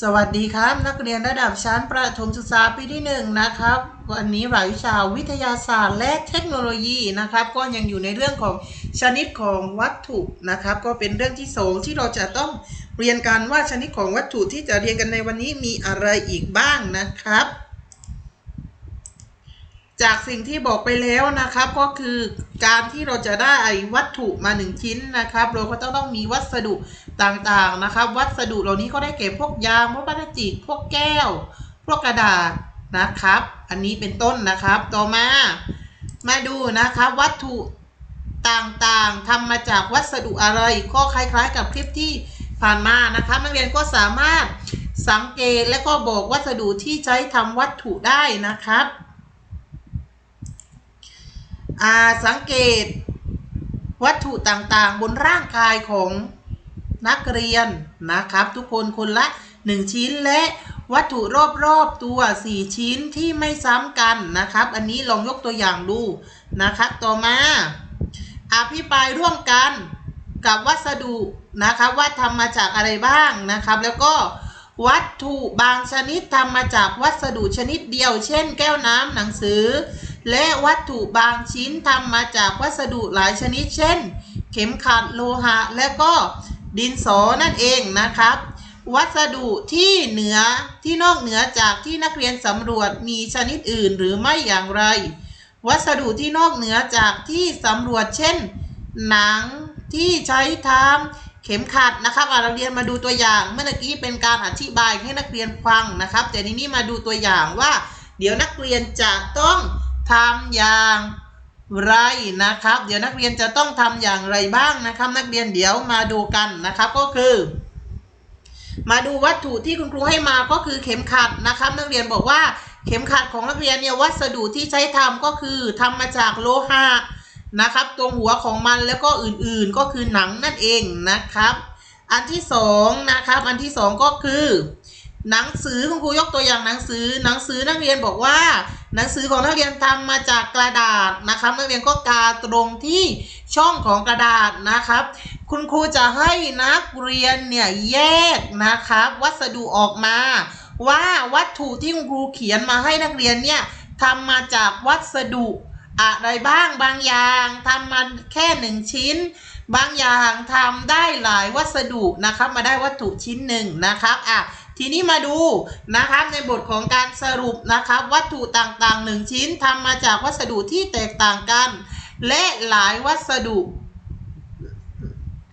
สวัสดีครับ นักเรียนระดับชั้นประถมศึกษาปีที่หนึ่งนะครับ วันนี้รายวิชาวิทยาศาสตร์และเทคโนโลยีนะครับ ก็ยังอยู่ในเรื่องของชนิดของวัตถุนะครับ ก็เป็นเรื่องที่สองที่เราจะต้องเรียนกันว่าชนิดของวัตถุที่จะเรียนกันในวันนี้มีอะไรอีกบ้างนะครับ จากสิ่งที่บอกไปแล้วนะครับก็คือการที่เราจะได้วัตถุมาหนึ่งชิ้นนะครับ เราก็ต้องต้องมีวัสดุต่างๆนะครับ วัสดุเหล่านี้ก็ได้แก่พวกยางพวกพลาสติกพวกแก้ว พวกกระดาษนะครับ อันนี้เป็นต้นนะครับต่อมา มาดูนะครับวัตถุต่างๆทำมาจากวัสดุอะไร ก็คล้ายๆ กับคลิปที่ผ่านมานะครับนักเรียนก็สามารถสังเกตและก็บอกวัสดุที่ใช้ทำวัตถุได้นะครับ สังเกต วัตถุต่างๆ บนร่างกายของนักเรียนนะครับ ทุกคนคนละ 1 ชิ้นและวัตถุรอบๆตัว 4 ชิ้นที่ไม่ซ้ำกันนะครับ อันนี้ลองยกตัวอย่างดูนะครับ ต่อมาอภิปรายร่วมกันกับวัสดุนะครับว่าทำมาจากอะไรบ้างนะครับ แล้วก็วัตถุบางชนิดทำมาจากวัสดุชนิดเดียว เช่น แก้วน้ำหนังสือ และวัตถุบางชิ้นทำมาจากวัสดุหลายชนิด เช่น เข็มขัดโลหะ และก็ดินสอนั่นเองนะครับ วัสดุที่เหนือที่นอกเหนือจากที่นักเรียนสำรวจมีชนิดอื่นหรือไม่อย่างไร วัสดุที่นอกเหนือจากที่สำรวจเช่น หนังที่ใช้ทำเข็มขัดนะครับอะเราเรียนมาดูตัวอย่างเมื่อกี้เป็นการอธิบายให้นักเรียนฟังนะครับ แต่ทีนี้มาดูตัวอย่างว่า เดี๋ยวนักเรียนจะต้อง ทำอย่างไรนะครับ เดี๋ยวนักเรียนจะต้องทำอย่างไรบ้างนะครับ นักเรียนเดี๋ยวมาดูกันนะครับก็คือ มาดูวัตถุที่คุณครูให้มาก็คือเข็มขัดนะครับ นักเรียนบอกว่าเข็มขัดของนักเรียนเนี่ยวัสดุที่ใช้ทำก็คือทำมาจากโลหะนะครับ ตรงหัวของมันแล้วก็อื่นๆก็คือหนังนั่นเองนะครับ อันที่สองนะครับ อันที่สองก็คือ หนังสือคุณครูยกตัวอย่างหนังสือ หนังสือนักเรียนบอกว่า หนังสือของนักเรียนทำมาจากกระดาษนะครับ นักเรียนก็กาตรงที่ช่องของกระดาษนะครับ คุณครูจะให้นักเรียนเนี่ยแยกนะครับ วัสดุออกมา ว่าวัตถุที่คุณครูเขียนมาให้นักเรียนเนี่ยทำมาจากวัสดุอะไรบ้างบางอย่างทำมาแค่หนึ่งชิ้น บางอย่างทำได้หลายวัสดุนะครับ มาได้วัตถุชิ้นหนึ่งนะครับอะ ทีนี้มาดูนะครับในบทของการสรุปนะครับวัตถุต่างๆหนึ่งชิ้นทำมาจากวัสดุที่แตกต่างกัน และหลายวัสดุ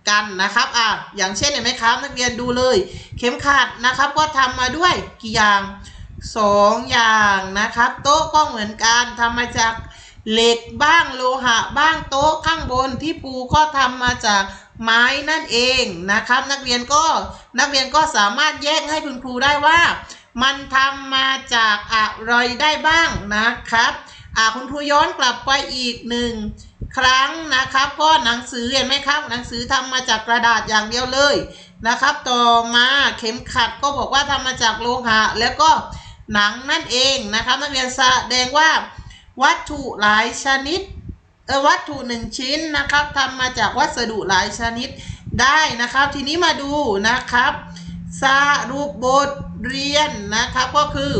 กันนะครับอะอย่างเช่นเห็นไหมครับนักเรียนดูเลย เข็มขัดนะครับก็ทำมาด้วยกี่อย่างสองอย่างนะครับ โต๊ะก็เหมือนกันทำมาจากเหล็กบ้างโลหะบ้างโต๊ะข้างบนที่ปูก็ทำมาจาก ไม้นั่นเองนะครับ นักเรียนก็นักเรียนก็สามารถแยกให้คุณครูได้ว่า มันทำมาจากอะไรได้บ้างนะครับคุณครูย้อนกลับไปอีกหนึ่งครั้งนะครับ ก็หนังสือเห็นไหมครับ หนังสือทำมาจากกระดาษอย่างเดียวเลยนะครับ ต่อมาเข็มขัดก็บอกว่าทำมาจากโลหะแล้วก็หนังนั่นเองนะครับ นักเรียนแสดงว่าวัตถุหลายชนิด วัตถุหนึ่งชิ้นนะครับทำมาจากวัสดุหลายชนิดได้นะครับ ทีนี้มาดูนะครับสรุปบทเรียนนะครับก็คือ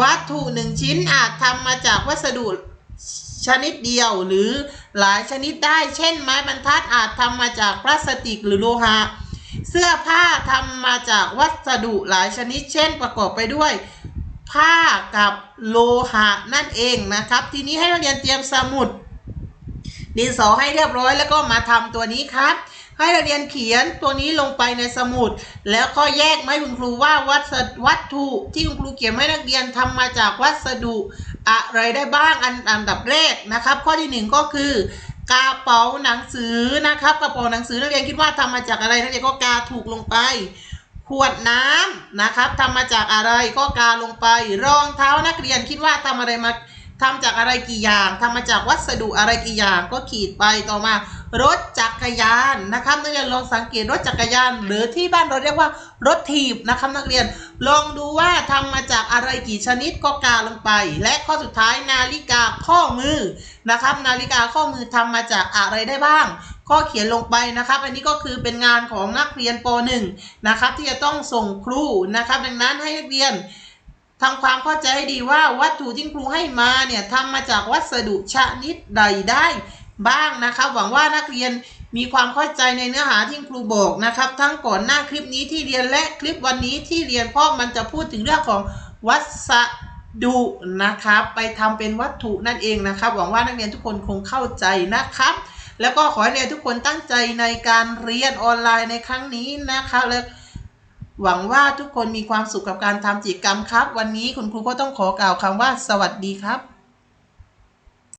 วัตถุหนึ่งชิ้นอาจทำมาจากวัสดุชนิดเดียวหรือหลายชนิดได้ เช่น ไม้บรรทัดอาจทำมาจากพลาสติกหรือโลหะ เสื้อผ้าทำมาจากวัสดุหลายชนิด เช่น ประกอบไปด้วย ผ้ากับโลหะนั่นเองนะครับ ทีนี้ให้นักเรียนเตรียมสมุด ดินสอให้เรียบร้อยแล้วก็มาทำตัวนี้ครับให้นักเรียนเขียนตัวนี้ลงไปในสมุด แล้วก็แยกมาให้คุณครูว่าวัสดวัตถุที่คุณครูเขียนให้นักเรียนทำมาจากวัสดุอะไรได้บ้างอันอันดับแรกนะครับ ข้อที่หนึ่งก็คือกระเป๋าหนังสือนะครับกระเป๋าหนังสือนักเรียนคิดว่าทำมาจากอะไรนักเรียนก็กาถูกลงไป ขวดน้ำนะครับทำมาจากอะไรก็กาลงไป รองเท้านักเรียนคิดว่าทำอะไรมา ทำจากอะไรกี่อย่างทำมาจากวัสดุอะไรกี่อย่างก็ขีดไปต่อมารถจักรยานนะครับนักเรียนลองสังเกตรถจักรยาน หรือที่บ้านเราเรียกว่ารถถีบนะครับนักเรียนลองดูว่าทำมาจากอะไรกี่ชนิดก็กาลงไป และข้อสุดท้ายนาฬิกาข้อมือนะครับ นาฬิกาข้อมือทำมาจากอะไรได้บ้าง ก็เขียนลงไปนะครับ อันนี้ก็คือเป็นงานของนักเรียนป .1 นะครับที่จะต้องส่งครูนะครับ ดังนั้นให้นักเรียน ทำความเข้าใจให้ดีว่าวัตถุที่ครูให้มาเนี่ยทำมาจากวัสดุชนิดใดได้บ้างนะครับ หวังว่านักเรียนมีความเข้าใจในเนื้อหาที่ครูบอกนะครับ ทั้งก่อนหน้าคลิปนี้ที่เรียนและคลิปวันนี้ที่เรียนเพราะมันจะพูดถึงเรื่องของวัสดุนะครับ ไปทำเป็นวัตถุนั่นเองนะครับ หวังว่านักเรียนทุกคนคงเข้าใจนะครับ แล้วก็ขอให้นักเรียนทุกคนตั้งใจในการเรียนออนไลน์ในครั้งนี้นะครับและ หวังว่าทุกคนมีความสุขกับการทำกิจกรรมครับ วันนี้คุณครูก็ต้องขอกล่าวคำว่าสวัสดีครับ